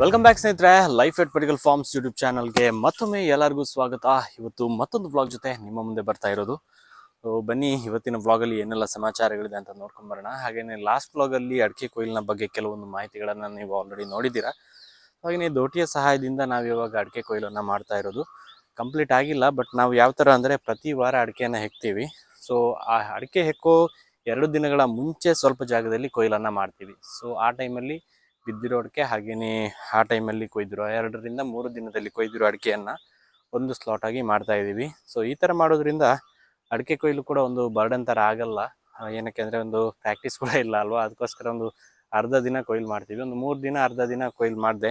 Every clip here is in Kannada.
ವೆಲ್ಕಮ್ ಬ್ಯಾಕ್ ಸ್ನೇಹಿತರೆ. Life at Pedikal farms YouTube ಚಾನಲ್ಗೆ ಮತ್ತೊಮ್ಮೆ ಎಲ್ಲರಿಗೂ ಸ್ವಾಗತ. ಇವತ್ತು ಮತ್ತೊಂದು ಬ್ಲಾಗ್ ಜೊತೆ ನಿಮ್ಮ ಮುಂದೆ ಬರ್ತಾ ಇರೋದು. ಬನ್ನಿ, ಇವತ್ತಿನ ವ್ಲಾಗಲ್ಲಿ ಏನೆಲ್ಲ ಸಮಾಚಾರಗಳಿದೆ ಅಂತ ನೋಡ್ಕೊಂಡ್ ಬರೋಣ. ಹಾಗೇನೆ ಲಾಸ್ಟ್ ವ್ಲಾಗಲ್ಲಿ ಅಡಿಕೆ ಕೊಯ್ಲಿನ ಬಗ್ಗೆ ಕೆಲವೊಂದು ಮಾಹಿತಿಗಳನ್ನು ನೀವು ಆಲ್ರೆಡಿ ನೋಡಿದ್ದೀರಾ. ಹಾಗೆಯೇ ದೋಟಿಯ ಸಹಾಯದಿಂದ ನಾವು ಇವಾಗ ಅಡಿಕೆ ಕೊಯ್ಲನ್ನು ಮಾಡ್ತಾ ಇರೋದು. ಕಂಪ್ಲೀಟ್ ಆಗಿಲ್ಲ ಬಟ್ ನಾವು ಯಾವ ಥರ ಅಂದರೆ ಪ್ರತಿ ವಾರ ಅಡಿಕೆಯನ್ನು ಹೆಕ್ತೀವಿ. ಸೊ ಆ ಅಡಿಕೆ ಹೆಕ್ಕೋ ಎರಡು ದಿನಗಳ ಮುಂಚೆ ಸ್ವಲ್ಪ ಜಾಗದಲ್ಲಿ ಕೊಯ್ಲನ್ನು ಮಾಡ್ತೀವಿ. ಸೊ ಆ ಟೈಮಲ್ಲಿ ಬಿದ್ದಿರೋ ಅಡಿಕೆ ಹಾಗೆಯೇ ಆ ಟೈಮಲ್ಲಿ ಕೊಯ್ದಿರೋ, ಎರಡರಿಂದ ಮೂರು ದಿನದಲ್ಲಿ ಕೊಯ್ದಿರೋ ಅಡಿಕೆಯನ್ನು ಒಂದು ಸ್ಲಾಟ್ ಆಗಿ ಮಾಡ್ತಾ ಇದ್ದೀವಿ. ಸೊ ಈ ಥರ ಮಾಡೋದ್ರಿಂದ ಅಡಿಕೆ ಕೊಯ್ಲು ಕೂಡ ಒಂದು ಬರ್ಡನ್ ಥರ ಆಗಲ್ಲ. ಏನಕ್ಕೆ ಅಂದರೆ ಒಂದು ಪ್ರಾಕ್ಟೀಸ್ ಕೂಡ ಇಲ್ಲ ಅಲ್ವಾ? ಅದಕ್ಕೋಸ್ಕರ ಒಂದು ಅರ್ಧ ದಿನ ಕೊಯ್ಲು ಮಾಡ್ತೀವಿ. ಒಂದು ಮೂರು ದಿನ, ಅರ್ಧ ದಿನ ಕೊಯ್ಲು ಮಾಡಿದೆ.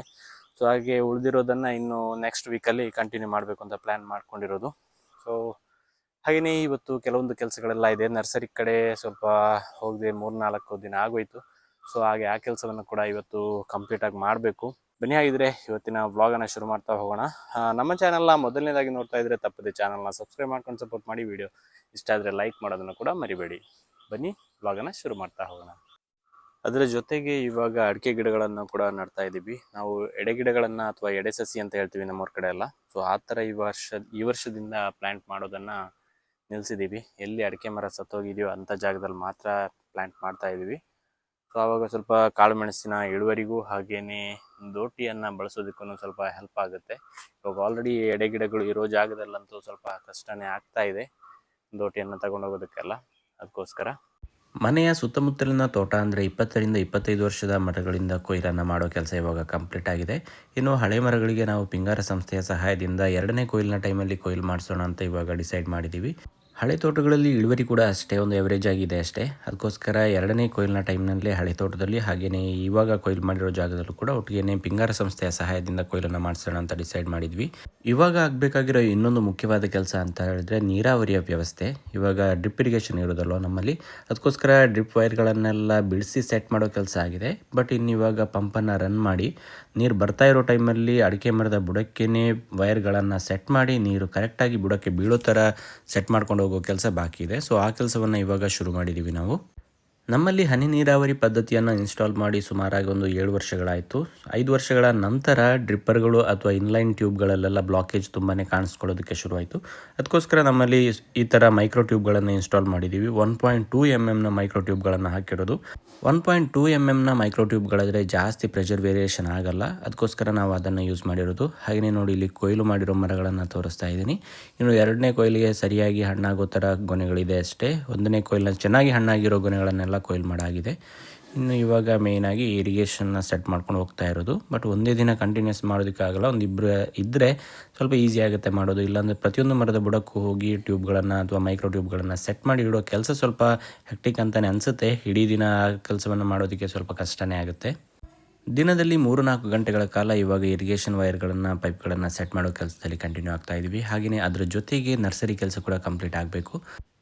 ಸೊ ಹಾಗೆ ಉಳಿದಿರೋದನ್ನು ಇನ್ನು ನೆಕ್ಸ್ಟ್ ವೀಕಲ್ಲಿ ಕಂಟಿನ್ಯೂ ಮಾಡಬೇಕು ಅಂತ ಪ್ಲ್ಯಾನ್ ಮಾಡ್ಕೊಂಡಿರೋದು. ಸೊ ಹಾಗೆಯೇ ಇವತ್ತು ಕೆಲವೊಂದು ಕೆಲಸಗಳೆಲ್ಲ ಇದೆ. ನರ್ಸರಿ ಕಡೆ ಸ್ವಲ್ಪ ಹೋಗದೆ ಮೂರು ನಾಲ್ಕು ದಿನ ಆಗೋಯ್ತು. ಸೊ ಹಾಗೆ ಆ ಕೆಲಸವನ್ನು ಕೂಡ ಇವತ್ತು ಕಂಪ್ಲೀಟ್ ಆಗಿ ಮಾಡಬೇಕು. ಬನ್ನಿ ಹಾಗಿದ್ರೆ ಇವತ್ತಿನ ವ್ಲಾಗನ್ನು ಶುರು ಮಾಡ್ತಾ ಹೋಗೋಣ. ನಮ್ಮ ಚಾನಲ್ನ ಮೊದಲನೇದಾಗಿ ನೋಡ್ತಾ ಇದ್ರೆ ತಪ್ಪದೆ ಚಾನಲ್ನ ಸಬ್ಸ್ಕ್ರೈಬ್ ಮಾಡ್ಕೊಂಡು ಸಪೋರ್ಟ್ ಮಾಡಿ ವಿಡಿಯೋ ಇಷ್ಟ ಆದರೆ ಲೈಕ್ ಮಾಡೋದನ್ನು ಕೂಡ ಮರಿಬೇಡಿ. ಬನ್ನಿ ವ್ಲಾಗನ್ನು ಶುರು ಮಾಡ್ತಾ ಹೋಗೋಣ. ಅದರ ಜೊತೆಗೆ ಇವಾಗ ಅಡಿಕೆ ಗಿಡಗಳನ್ನು ಕೂಡ ನಡ್ತಾ ಇದ್ದೀವಿ ನಾವು ಎಡೆ ಗಿಡಗಳನ್ನು ಅಥವಾ ಎಡೆ ಸಸಿ ಅಂತ ಹೇಳ್ತೀವಿ ನಮ್ಮವ್ರ ಕಡೆ ಎಲ್ಲ. ಸೊ ಆ ಥರ ಈ ವರ್ಷ, ಈ ವರ್ಷದಿಂದ ಪ್ಲ್ಯಾಂಟ್ ಮಾಡೋದನ್ನು ನಿಲ್ಲಿಸಿದ್ದೀವಿ ಎಲ್ಲಿ ಅಡಿಕೆ ಮರ ಸತ್ತೋಗಿದೆಯೋ ಅಂಥ ಜಾಗದಲ್ಲಿ ಮಾತ್ರ ಪ್ಲ್ಯಾಂಟ್ ಮಾಡ್ತಾ ಇದ್ದೀವಿ ಸೊ ಆವಾಗ ಸ್ವಲ್ಪ ಕಾಳು ಮೆಣಸಿನ ಇಳುವರಿಗೂ ಹಾಗೇನೆ ದೋಟಿಯನ್ನು ಬಳಸೋದಕ್ಕೂ ಸ್ವಲ್ಪ ಹೆಲ್ಪ್ ಆಗುತ್ತೆ. ಇವಾಗ ಆಲ್ರೆಡಿ ಎಡೆ ಗಿಡಗಳು ಇರೋ ಜಾಗದಲ್ಲಂತೂ ಸ್ವಲ್ಪ ಕಷ್ಟನೇ ಆಗ್ತಾ ಇದೆ ದೋಟಿಯನ್ನು ತಗೊಂಡೋಗೋದಕ್ಕೆಲ್ಲ. ಅದಕ್ಕೋಸ್ಕರ. ಮನೆಯ ಸುತ್ತಮುತ್ತಲಿನ ತೋಟ ಅಂದರೆ ಇಪ್ಪತ್ತರಿಂದ ಇಪ್ಪತ್ತೈದು ವರ್ಷದ ಮರಗಳಿಂದ ಕೊಯ್ಲನ್ನು ಮಾಡೋ ಕೆಲಸ ಇವಾಗ ಕಂಪ್ಲೀಟ್ ಆಗಿದೆ. ಇನ್ನು ಹಳೆ ಮರಗಳಿಗೆ ನಾವು ಪಿಂಗಾರ ಸಂಸ್ಥೆಯ ಸಹಾಯದಿಂದ ಎರಡನೇ ಕೊಯ್ಲಿನ ಟೈಮಲ್ಲಿ ಕೊಯ್ಲು ಮಾಡಿಸೋಣ ಅಂತ ಇವಾಗ ಡಿಸೈಡ್ ಮಾಡಿದ್ದೀವಿ ಹಳೆ ತೋಟಗಳಲ್ಲಿ ಇಳುವರಿ ಕೂಡ ಅಷ್ಟೇ, ಒಂದು ಎವರೇಜ್ ಆಗಿದೆ ಅಷ್ಟೇ. ಅದಕ್ಕೋಸ್ಕರ ಎರಡನೇ ಕೊಯ್ಲಿನ ಟೈಮ್ನಲ್ಲಿ ಹಳೆ ತೋಟದಲ್ಲಿ ಹಾಗೆಯೇ ಇವಾಗ ಕೊಯ್ಲು ಮಾಡಿರೋ ಜಾಗದಲ್ಲೂ ಕೂಡ ಒಟ್ಟಿಗೆ ಪಿಂಗಾರ ಸಂಸ್ಥೆಯ ಸಹಾಯದಿಂದ ಕೊಯ್ಲನ್ನು ಮಾಡಿಸೋಣ ಅಂತ ಡಿಸೈಡ್ ಮಾಡಿದ್ವಿ. ಇವಾಗ ಆಗಬೇಕಾಗಿರೋ ಇನ್ನೊಂದು ಮುಖ್ಯವಾದ ಕೆಲಸ ಅಂತ ಹೇಳಿದ್ರೆ ನೀರಾವರಿಯ ವ್ಯವಸ್ಥೆ. ಇವಾಗ ಡ್ರಿಪ್ ಇರಿಗೇಷನ್ ಇರೋದಲ್ಲ ನಮ್ಮಲ್ಲಿ? ಅದಕ್ಕೋಸ್ಕರ ಡ್ರಿಪ್ ವೈರ್ಗಳನ್ನೆಲ್ಲ ಬಿಡಿಸಿ ಸೆಟ್ ಮಾಡೋ ಕೆಲಸ ಆಗಿದೆ. ಬಟ್ ಇನ್ನು ಇವಾಗ ಪಂಪನ್ನು ರನ್ ಮಾಡಿ ನೀರು ಬರ್ತಾ ಇರೋ ಟೈಮಲ್ಲಿ ಅಡಿಕೆ ಮರದ ಬುಡಕ್ಕೇನೆ ವೈರ್ಗಳನ್ನು ಸೆಟ್ ಮಾಡಿ ನೀರು ಕರೆಕ್ಟಾಗಿ ಬುಡಕ್ಕೆ ಬೀಳೋ ಥರ ಸೆಟ್ ಮಾಡ್ಕೊಂಡು ಹೋಗೋ ಕೆಲಸ ಬಾಕಿ ಇದೆ. ಸೊ ಆ ಕೆಲಸವನ್ನು ಇವಾಗ ಶುರು ಮಾಡಿದ್ದೀವಿ ನಾವು. ನಮ್ಮಲ್ಲಿ ಹನಿ ನೀರಾವರಿ ಪದ್ಧತಿಯನ್ನು ಇನ್ಸ್ಟಾಲ್ ಮಾಡಿ ಸುಮಾರಾಗಿ ಒಂದು ಏಳು ವರ್ಷಗಳಾಯಿತು. ಐದು ವರ್ಷಗಳ ನಂತರ ಡ್ರಿಪ್ಪರ್ಗಳು ಅಥವಾ ಇನ್ಲೈನ್ ಟ್ಯೂಬ್ಗಳಲ್ಲೆಲ್ಲ ಬ್ಲಾಕೇಜ್ ತುಂಬಾ ಕಾಣಿಸ್ಕೊಳ್ಳೋದಕ್ಕೆ ಶುರುವಾಯಿತು. ಅದಕ್ಕೋಸ್ಕರ ನಮ್ಮಲ್ಲಿ ಈ ಥರ ಮೈಕ್ರೋ ಟ್ಯೂಬ್ಗಳನ್ನು ಇನ್ಸ್ಟಾಲ್ ಮಾಡಿದ್ದೀವಿ ಒನ್ ಪಾಯಿಂಟ್ ಟೂ ಎಂ ಎಮ್ನ ಮೈಕ್ರೋ ಟ್ಯೂಬ್ಗಳನ್ನು ಹಾಕಿರೋದು. ಒನ್ ಪಾಯಿಂಟ್ ಟೂ ಎಂ ಎಮ್ನ ಮೈಕ್ರೋ ಟ್ಯೂಬ್ಗಳಾದರೆ ಜಾಸ್ತಿ ಪ್ರೆಷರ್ ವೇರಿಯೇಷನ್ ಆಗಲ್ಲ. ಅದಕ್ಕೋಸ್ಕರ ನಾವು ಅದನ್ನು ಯೂಸ್ ಮಾಡಿರೋದು. ಹಾಗೆಯೇ ನೋಡಿ ಇಲ್ಲಿ ಕೊಯ್ಲು ಮಾಡಿರೋ ಮರಗಳನ್ನು ತೋರಿಸ್ತಾ ಇದ್ದೀನಿ. ಇನ್ನು ಎರಡನೇ ಕೊಯ್ಲಿಗೆ ಸರಿಯಾಗಿ ಹಣ್ಣಾಗೋ ಥರ ಗೊನೆಗಳಿದೆ ಅಷ್ಟೇ. ಒಂದನೇ ಕೊಯ್ಲನ್ನ ಚೆನ್ನಾಗಿ ಹಣ್ಣಾಗಿರೋ ಗೊನೆಗಳನ್ನೆಲ್ಲ ಕೊಯ್ಲು ಮಾಡಾಗಿದೆ. ಇನ್ನು ಇವಾಗ ಮೇಯ್ನಾಗಿ ಇರಿಗೇಷನ್ನ ಸೆಟ್ ಮಾಡ್ಕೊಂಡು ಹೋಗ್ತಾ ಇರೋದು. ಬಟ್ ಒಂದೇ ದಿನ ಕಂಟಿನ್ಯೂಸ್ ಮಾಡೋದಕ್ಕಾಗಲ್ಲ ಒಂದು ಇಬ್ಬರು ಇದ್ದರೆ ಸ್ವಲ್ಪ ಈಸಿ ಆಗುತ್ತೆ ಮಾಡೋದು. ಇಲ್ಲಾಂದರೆ ಪ್ರತಿಯೊಂದು ಮರದ ಬುಡಕ್ಕೂ ಹೋಗಿ ಟ್ಯೂಬ್ಗಳನ್ನು ಅಥವಾ ಮೈಕ್ರೋ ಟ್ಯೂಬ್ಗಳನ್ನು ಸೆಟ್ ಮಾಡಿ ಇಡೋ ಕೆಲಸ ಸ್ವಲ್ಪ ಹೆಕ್ಟಿಕ್ ಅಂತಲೇ ಅನಿಸುತ್ತೆ. ಇಡೀ ದಿನ ಕೆಲಸವನ್ನು ಮಾಡೋದಕ್ಕೆ ಸ್ವಲ್ಪ ಕಷ್ಟನೇ ಆಗುತ್ತೆ. ದಿನದಲ್ಲಿ ಮೂರು ನಾಲ್ಕು ಗಂಟೆಗಳ ಕಾಲ ಇವಾಗ ಇರಿಗೇಷನ್ ವೈರ್ಗಳನ್ನು ಪೈಪ್ಗಳನ್ನು ಸೆಟ್ ಮಾಡೋ ಕೆಲಸದಲ್ಲಿ ಕಂಟಿನ್ಯೂ ಆಗ್ತಾ ಇದ್ದೀವಿ ಹಾಗೆಯೇ ಅದರ ಜೊತೆಗೆ ನರ್ಸರಿ ಕೆಲಸ ಕೂಡ ಕಂಪ್ಲೀಟ್ ಆಗಬೇಕು.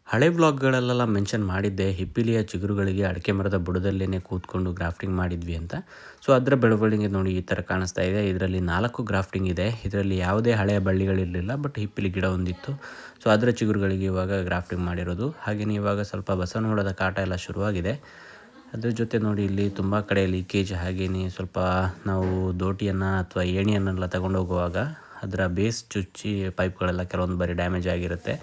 ಹಳೆ ವ್ಲಾಗ್ಗಳಲ್ಲೆಲ್ಲ ಮೆನ್ಷನ್ ಮಾಡಿದ್ದೆ, ಹಿಪ್ಪಿಲಿಯ ಚಿಗುರುಗಳಿಗೆ ಅಡಿಕೆ ಮರದ ಬುಡದಲ್ಲೇ ಕೂತ್ಕೊಂಡು ಗ್ರಾಫ್ಟಿಂಗ್ ಮಾಡಿದ್ವಿ ಅಂತ. ಸೊ, ಅದರ ಬೆಳವಣಿಗೆ ನೋಡಿ ಈ ಥರ ಕಾಣಿಸ್ತಾ ಇದೆ. ಇದರಲ್ಲಿ ನಾಲ್ಕು ಗ್ರಾಫ್ಟಿಂಗ್ ಇದೆ. ಇದರಲ್ಲಿ ಯಾವುದೇ ಹಳೆಯ ಬಳ್ಳಿಗಳಿರಲಿಲ್ಲ, ಬಟ್ ಹಿಪ್ಪಿಲಿ ಗಿಡ ಒಂದಿತ್ತು. ಸೊ, ಅದರ ಚಿಗುರುಗಳಿಗೆ ಇವಾಗ ಗ್ರಾಫ್ಟಿಂಗ್ ಮಾಡಿರೋದು. ಹಾಗೆಯೇ ಇವಾಗ ಸ್ವಲ್ಪ ಬಸವನಹುಳದ ಕಾಟ ಎಲ್ಲ ಶುರುವಾಗಿದೆ. ಅದ್ರ ಜೊತೆ ನೋಡಿ ಇಲ್ಲಿ ತುಂಬ ಕಡೆ ಲೀಕೇಜ್ ಹಾಗೆಯೇ ಸ್ವಲ್ಪ ನಾವು ದೋಟಿಯನ್ನು ಅಥವಾ ಏಣಿಯನ್ನೆಲ್ಲ ತಗೊಂಡೋಗುವಾಗ ಅದರ ಬೇಸ್ ಚುಚ್ಚಿ ಪೈಪ್ಗಳೆಲ್ಲ ಕೆಲವೊಂದು ಬಾರಿ ಡ್ಯಾಮೇಜ್ ಆಗಿರುತ್ತೆ.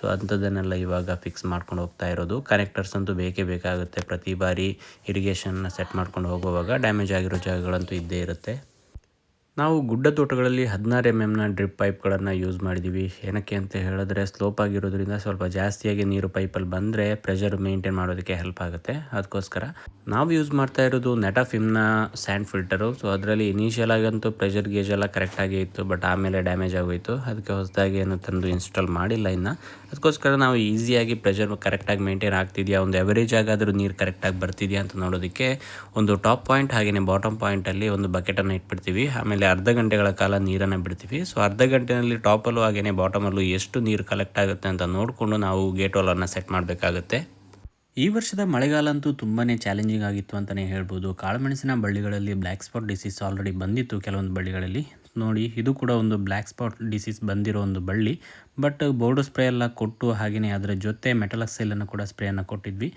ಸೊ ಅಂಥದ್ದನ್ನೆಲ್ಲ ಇವಾಗ ಫಿಕ್ಸ್ ಮಾಡ್ಕೊಂಡು ಹೋಗ್ತಾ ಇರೋದು. ಕನೆಕ್ಟರ್ಸ್ ಅಂತೂ ಬೇಕೇ ಬೇಕಾಗುತ್ತೆ. ಪ್ರತಿ ಬಾರಿ ಇರಿಗೇಷನ್ನ ಸೆಟ್ ಮಾಡ್ಕೊಂಡು ಹೋಗುವಾಗ ಡ್ಯಾಮೇಜ್ ಆಗಿರೋ ಜಾಗಗಳಂತೂ ಇದ್ದೇ ಇರುತ್ತೆ. ನಾವು ಗುಡ್ಡ ತೋಟಗಳಲ್ಲಿ ಹದಿನಾರು ಎಂ ಎಮ್ನ ಡ್ರಿಪ್ ಪೈಪ್ಗಳನ್ನು ಯೂಸ್ ಮಾಡಿದ್ದೀವಿ ಏನಕ್ಕೆ ಅಂತ ಹೇಳಿದ್ರೆ ಸ್ಲೋಪ್ ಆಗಿರೋದ್ರಿಂದ ಸ್ವಲ್ಪ ಜಾಸ್ತಿಯಾಗಿ ನೀರು ಪೈಪಲ್ಲಿ ಬಂದರೆ ಪ್ರೆಷರ್ ಮೇಂಟೈನ್ ಮಾಡೋದಕ್ಕೆ ಹೆಲ್ಪ್ ಆಗುತ್ತೆ. ಅದಕ್ಕೋಸ್ಕರ ನಾವು ಯೂಸ್ ಮಾಡ್ತಾ ಇರೋದು ನೆಟಾಫಿಮ್ನ ಸ್ಯಾಂಡ್ ಫಿಲ್ಟರು. ಸೊ, ಅದರಲ್ಲಿ ಇನಿಷಿಯಲ್ ಆಗಂತೂ ಪ್ರೆಷರ್ ಗೇಜ್ ಎಲ್ಲ ಕರೆಕ್ಟಾಗಿ ಇತ್ತು, ಬಟ್ ಆಮೇಲೆ ಡ್ಯಾಮೇಜ್ ಆಗೋಯಿತು. ಅದಕ್ಕೆ ಹೊಸದಾಗಿ ಏನು ತಂದು ಇನ್ಸ್ಟಾಲ್ ಮಾಡಿಲ್ಲ ಇನ್ನು. ಅದಕ್ಕೋಸ್ಕರ ನಾವು ಈಸಿಯಾಗಿ ಪ್ರೆಷರ್ ಕರೆಕ್ಟಾಗಿ ಮೇಂಟೈನ್ ಆಗ್ತಿದೆಯಾ? ಒಂದು ಎವರೇಜ್ ಆಗಾದರೂ ನೀರು ಕರೆಕ್ಟಾಗಿ ಬರ್ತಿದೆಯಾ ಅಂತ ನೋಡೋದಕ್ಕೆ ಒಂದು ಟಾಪ್ ಪಾಯಿಂಟ್ ಹಾಗೆಯೇ ಬಾಟಮ್ ಪಾಯಿಂಟಲ್ಲಿ ಒಂದು ಬಕೆಟನ್ನು ಇಟ್ಬಿಡ್ತೀವಿ. ಆಮೇಲೆ ಅರ್ಧ ಗಂಟೆಗಳ ಕಾಲ ನೀರನ್ನು ಬಿಡ್ತೀವಿ. ಸೊ ಅರ್ಧ ಗಂಟೆಯಲ್ಲಿ ಟಾಪಲ್ಲೂ ಹಾಗೆಯೇ ಬಾಟಮಲ್ಲೂ ಎಷ್ಟು ನೀರು ಕಲೆಕ್ಟ್ ಆಗುತ್ತೆ ಅಂತ ನೋಡಿಕೊಂಡು ನಾವು ಗೇಟ್ ವಾಲನ್ನು ಸೆಟ್ ಮಾಡಬೇಕಾಗುತ್ತೆ. ಈ ವರ್ಷದ ಮಳೆಗಾಲ ಅಂತೂ ತುಂಬಾ ಚಾಲೆಂಜಿಂಗ್ ಆಗಿತ್ತು ಅಂತಲೇ ಹೇಳ್ಬೋದು. ಕಾಳುಮೆಣಸಿನ ಬಳ್ಳಿಗಳಲ್ಲಿ ಬ್ಲ್ಯಾಕ್ ಸ್ಪಾಟ್ ಡಿಸೀಸ್ ಆಲ್ರೆಡಿ ಬಂದಿತ್ತು ಕೆಲವೊಂದು ಬಳ್ಳಿಗಳಲ್ಲಿ. ನೋಡಿ, ಇದು ಕೂಡ ಒಂದು ಬ್ಲ್ಯಾಕ್ ಸ್ಪಾಟ್ ಡಿಸೀಸ್ ಬಂದಿರೋ ಒಂದು ಬಳ್ಳಿ. ಬಟ್ ಬೋರ್ಡು ಸ್ಪ್ರೇ ಎಲ್ಲ ಕೊಟ್ಟು ಹಾಗೆಯೇ ಅದರ ಜೊತೆ ಮೆಟಲಕ್ಸೈಲನ್ನು ಕೂಡ ಸ್ಪ್ರೇಯನ್ನು ಕೊಟ್ಟಿದ್ವಿ.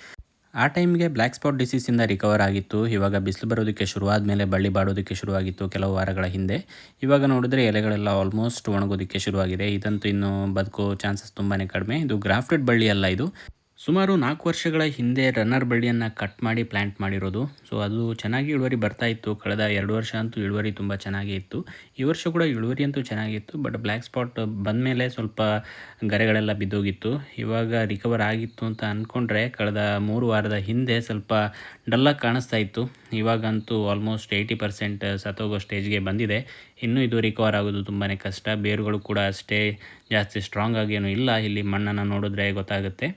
ಆ ಟೈಮ್ಗೆ ಬ್ಲ್ಯಾಕ್ ಸ್ಪಾಟ್ ಡಿಸೀಸಿಂದ ರಿಕವರ್ ಆಗಿತ್ತು. ಇವಾಗ ಬಿಸಿಲು ಬರೋದಕ್ಕೆ ಶುರುವಾದ ಮೇಲೆ ಬಳ್ಳಿ ಬಾಡೋದಕ್ಕೆ ಶುರುವಾಗಿತ್ತು ಕೆಲವು ವಾರಗಳ ಹಿಂದೆ. ಇವಾಗ ನೋಡಿದ್ರೆ ಎಲೆಗಳೆಲ್ಲ ಆಲ್ಮೋಸ್ಟ್ ಒಣಗೋದಕ್ಕೆ ಶುರುವಾಗಿದೆ. ಇದಂತೂ ಇನ್ನು ಬದುಕೋ ಚಾನ್ಸಸ್ ತುಂಬಾ ಕಡಿಮೆ. ಇದು ಗ್ರಾಫ್ಟೆಡ್ ಬಳ್ಳಿ ಅಲ್ಲ ಇದು. ಸುಮಾರು ನಾಲ್ಕು ವರ್ಷಗಳ ಹಿಂದೆ ರನ್ನರ್ ಬಳ್ಳಿಯನ್ನು ಕಟ್ ಮಾಡಿ ಪ್ಲ್ಯಾಂಟ್ ಮಾಡಿರೋದು. ಸೊ ಅದು ಚೆನ್ನಾಗಿ ಇಳುವರಿ ಬರ್ತಾ ಇತ್ತು. ಕಳೆದ ಎರಡು ವರ್ಷ ಅಂತೂ ಇಳುವರಿ ತುಂಬ ಚೆನ್ನಾಗೇ ಇತ್ತು. ಈ ವರ್ಷ ಕೂಡ ಇಳುವರಿ ಅಂತೂ ಚೆನ್ನಾಗಿತ್ತು ಬಟ್ ಬ್ಲ್ಯಾಕ್ ಸ್ಪಾಟ್ ಬಂದ ಮೇಲೆ ಸ್ವಲ್ಪ ಗರೆಗಳೆಲ್ಲ ಬಿದ್ದೋಗಿತ್ತು. ಇವಾಗ ರಿಕವರ್ ಆಗಿತ್ತು ಅಂತ ಅಂದ್ಕೊಂಡ್ರೆ ಕಳೆದ ಮೂರು ವಾರದ ಹಿಂದೆ ಸ್ವಲ್ಪ ಡಲ್ಲಾಗಿ ಕಾಣಿಸ್ತಾ ಇತ್ತು. ಇವಾಗಂತೂ ಆಲ್ಮೋಸ್ಟ್ ಏಯ್ಟಿ ಪರ್ಸೆಂಟ್ ಸತ್ತೋಗೋ ಸ್ಟೇಜ್ಗೆ ಬಂದಿದೆ. ಇನ್ನೂ ಇದು ರಿಕವರ್ ಆಗೋದು ತುಂಬಾ ಕಷ್ಟ. ಬೇರುಗಳು ಕೂಡ ಅಷ್ಟೇ ಜಾಸ್ತಿ ಸ್ಟ್ರಾಂಗ್ ಆಗೇನು ಇಲ್ಲ. ಇಲ್ಲಿ ಮಣ್ಣನ್ನು ನೋಡಿದ್ರೆ ಗೊತ್ತಾಗುತ್ತೆ.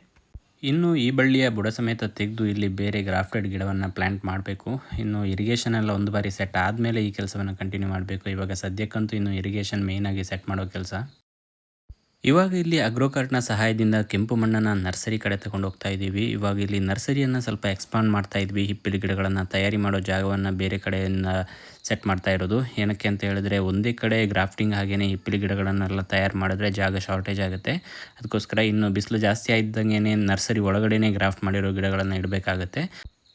ಇನ್ನು ಈ ಬಳ್ಳಿಯ ಬುಡ ಸಮೇತ ತೆಗೆದು ಇಲ್ಲಿ ಬೇರೆ ಗ್ರಾಫ್ಟೆಡ್ ಗಿಡವನ್ನು ಪ್ಲ್ಯಾಂಟ್ ಮಾಡಬೇಕು. ಇನ್ನು ಇರಿಗೇಷನ್ ಎಲ್ಲ ಒಂದು ಬಾರಿ ಸೆಟ್ ಆದಮೇಲೆ ಈ ಕೆಲಸವನ್ನು ಕಂಟಿನ್ಯೂ ಮಾಡಬೇಕು. ಇವಾಗ ಸದ್ಯಕ್ಕಂತೂ ಇನ್ನು ಇರಿಗೇಷನ್ ಮೇಯ್ನಾಗಿ ಸೆಟ್ ಮಾಡೋ ಕೆಲಸ. ಇವಾಗ ಇಲ್ಲಿ ಅಗ್ರೋಕಾರ್ಟ್ನ ಸಹಾಯದಿಂದ ಕೆಂಪು ಮಣ್ಣನ್ನು ನರ್ಸರಿ ಕಡೆ ತಗೊಂಡು ಹೋಗ್ತಾ ಇದ್ದೀವಿ ಇವಾಗ ಇಲ್ಲಿ ನರ್ಸರಿಯನ್ನು ಸ್ವಲ್ಪ ಎಕ್ಸ್ಪಾಂಡ್ ಮಾಡ್ತಾ ಇದ್ವಿ. ಹಿಪ್ಪಿಲಿ ಗಿಡಗಳನ್ನು ತಯಾರಿ ಮಾಡೋ ಜಾಗವನ್ನು ಬೇರೆ ಕಡೆಯಿಂದ ಸೆಟ್ ಮಾಡ್ತಾ ಇರೋದು. ಏನಕ್ಕೆ ಅಂತ ಹೇಳಿದ್ರೆ ಒಂದೇ ಕಡೆ ಗ್ರಾಫ್ಟಿಂಗ್ ಹಾಗೆಯೇ ಹಿಪ್ಪಿಲಿ ಗಿಡಗಳನ್ನೆಲ್ಲ ತಯಾರು ಮಾಡಿದ್ರೆ ಜಾಗ ಶಾರ್ಟೇಜ್ ಆಗುತ್ತೆ. ಅದಕ್ಕೋಸ್ಕರ ಇನ್ನು ಬಿಸಿಲು ಜಾಸ್ತಿ ಆಯ್ದಂಗೆ ನರ್ಸರಿ ಒಳಗಡೆನೇ ಗ್ರಾಫ್ಟ್ ಮಾಡಿರೋ ಗಿಡಗಳನ್ನು ಇಡಬೇಕಾಗುತ್ತೆ.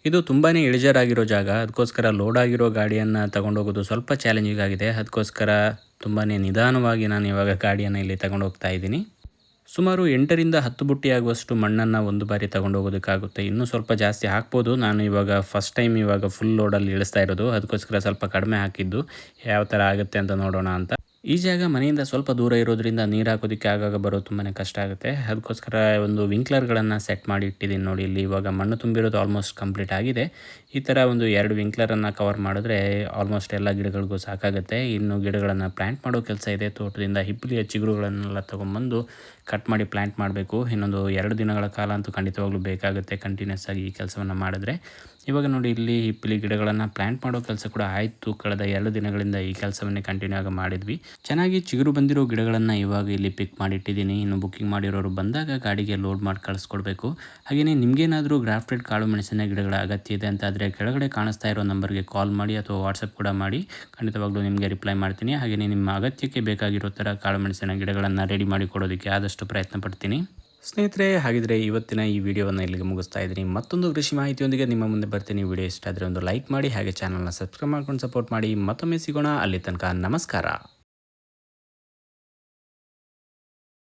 ಇದು ತುಂಬಾ ಇಳಿಜಾರಾಗಿರೋ ಜಾಗ. ಅದಕ್ಕೋಸ್ಕರ ಲೋಡ್ ಆಗಿರೋ ಗಾಡಿಯನ್ನು ತಗೊಂಡೋಗೋದು ಸ್ವಲ್ಪ ಚಾಲೆಂಜಿಂಗ್ ಆಗಿದೆ. ಅದಕ್ಕೋಸ್ಕರ ತುಂಬಾ ನಿಧಾನವಾಗಿ ನಾನು ಇವಾಗ ಗಾಡಿಯನ್ನು ಇಲ್ಲಿ ತಗೊಂಡು ಹೋಗ್ತಾ ಇದ್ದೀನಿ. ಸುಮಾರು ಎಂಟರಿಂದ ಹತ್ತು ಬುಟ್ಟಿ ಆಗುವಷ್ಟು ಮಣ್ಣನ್ನು ಒಂದು ಬಾರಿ ತಗೊಂಡು ಹೋಗೋದಕ್ಕಾಗುತ್ತೆ. ಇನ್ನೂ ಸ್ವಲ್ಪ ಜಾಸ್ತಿ ಹಾಕ್ಬೋದು. ನಾನು ಇವಾಗ ಫಸ್ಟ್ ಟೈಮ್ ಇವಾಗ ಫುಲ್ ಲೋಡಲ್ಲಿ ಇಳಿಸ್ತಾ ಇರೋದು. ಅದಕ್ಕೋಸ್ಕರ ಸ್ವಲ್ಪ ಕಡಿಮೆ ಹಾಕಿದ್ದು. ಯಾವ ಥರ ಆಗುತ್ತೆ ಅಂತ ನೋಡೋಣ ಅಂತ. ಈ ಜಾಗ ಮನೆಯಿಂದ ಸ್ವಲ್ಪ ದೂರ ಇರೋದ್ರಿಂದ ನೀರು ಹಾಕೋದಕ್ಕೆ ಆಗಾಗ ಬರೋದು ತುಂಬಾ ಕಷ್ಟ ಆಗುತ್ತೆ. ಅದಕ್ಕೋಸ್ಕರ ಒಂದು ವಿಂಕ್ಲರ್ಗಳನ್ನು ಸೆಟ್ ಮಾಡಿ ಇಟ್ಟಿದ್ದೀನಿ ನೋಡಿ. ಇಲ್ಲಿ ಇವಾಗ ಮಣ್ಣು ತುಂಬಿರೋದು ಆಲ್ಮೋಸ್ಟ್ ಕಂಪ್ಲೀಟ್ ಆಗಿದೆ. ಈ ಥರ ಒಂದು ಎರಡು ವಿಂಕ್ಲರನ್ನು ಕವರ್ ಮಾಡಿದ್ರೆ ಆಲ್ಮೋಸ್ಟ್ ಎಲ್ಲ ಗಿಡಗಳಿಗೂ ಸಾಕಾಗುತ್ತೆ. ಇನ್ನು ಗಿಡಗಳನ್ನು ಪ್ಲ್ಯಾಂಟ್ ಮಾಡೋ ಕೆಲಸ ಇದೆ. ತೋಟದಿಂದ ಹಿಪ್ಪಲಿಯ ಚಿಗುರುಗಳನ್ನೆಲ್ಲ ತೊಗೊಂಬಂದು ಕಟ್ ಮಾಡಿ ಪ್ಲ್ಯಾಂಟ್ ಮಾಡಬೇಕು. ಇನ್ನೊಂದು ಎರಡು ದಿನಗಳ ಕಾಲ ಅಂತೂ ಖಂಡಿತವಾಗ್ಲೂ ಬೇಕಾಗುತ್ತೆ. ಕಂಟಿನ್ಯೂಸ್ ಆಗಿ ಈ ಕೆಲಸವನ್ನು ಮಾಡಿದ್ರೆ. ಇವಾಗ ನೋಡಿ, ಇಲ್ಲಿ ಹಿಪ್ಪಿಲಿ ಗಿಡಗಳನ್ನು ಪ್ಲಾಂಟ್ ಮಾಡೋ ಕೆಲಸ ಕೂಡ ಆಯಿತು. ಕಳೆದ ಎರಡು ದಿನಗಳಿಂದ ಈ ಕೆಲಸವನ್ನೇ ಕಂಟಿನ್ಯೂ ಆಗಿ ಮಾಡಿದ್ವಿ. ಚೆನ್ನಾಗಿ ಚಿಗುರು ಬಂದಿರೋ ಗಿಡಗಳನ್ನು ಇವಾಗ ಇಲ್ಲಿ ಪಿಕ್ ಮಾಡಿಟ್ಟಿದ್ದೀನಿ. ಇನ್ನು ಬುಕ್ಕಿಂಗ್ ಮಾಡಿರೋರು ಬಂದಾಗ ಗಾಡಿಗೆ ಲೋಡ್ ಮಾಡಿ ಕಳಿಸ್ಕೊಡ್ಬೇಕು. ಹಾಗೆಯೇ ನಿಮಗೇನಾದರೂ ಗ್ರಾಫ್ಟೆಡ್ ಕಾಳು ಮೆಣಸಿನ ಗಿಡಗಳ ಅಗತ್ಯ ಇದೆ ಅಂತ ಆದರೆ ಕೆಳಗಡೆ ಕಾಣಿಸ್ತಾ ಇರೋ ನಂಬರ್ಗೆ ಕಾಲ್ ಮಾಡಿ ಅಥವಾ ವಾಟ್ಸಪ್ ಕೂಡ ಮಾಡಿ. ಖಂಡಿತವಾಗ್ಲೂ ನಿಮಗೆ ರಿಪ್ಲೈ ಮಾಡ್ತೀನಿ. ಹಾಗೆಯೇ ನಿಮ್ಮ ಅಗತ್ಯಕ್ಕೆ ಬೇಕಾಗಿರೋ ಥರ ಕಾಳು ಮೆಣಸಿನ ಗಿಡಗಳನ್ನು ರೆಡಿ ಮಾಡಿ ಕೊಡೋದಕ್ಕೆ ಆದಷ್ಟು ಪ್ರಯತ್ನ ಪಡ್ತೀನಿ. ಸ್ನೇಹಿತರೆ, ಹಾಗಿದ್ರೆ ಇವತ್ತಿನ ಈ ವಿಡಿಯೋವನ್ನು ಇಲ್ಲಿಗೆ ಮುಗಿಸ್ತಾ ಇದ್ದೀನಿ. ಮತ್ತೊಂದು ಕೃಷಿ ಮಾಹಿತಿಯೊಂದಿಗೆ ನಿಮ್ಮ ಮುಂದೆ ಬರ್ತೀನಿ. ವಿಡಿಯೋ ಇಷ್ಟ ಆದರೆ ಒಂದು ಲೈಕ್ ಮಾಡಿ, ಹಾಗೆ ಚಾನಲ್ನ ಸಬ್ಸ್ಕ್ರೈಬ್ ಮಾಡ್ಕೊಂಡು ಸಪೋರ್ಟ್ ಮಾಡಿ. ಮತ್ತೊಮ್ಮೆ ಸಿಗೋಣ. ಅಲ್ಲಿ ತನಕ ನಮಸ್ಕಾರ.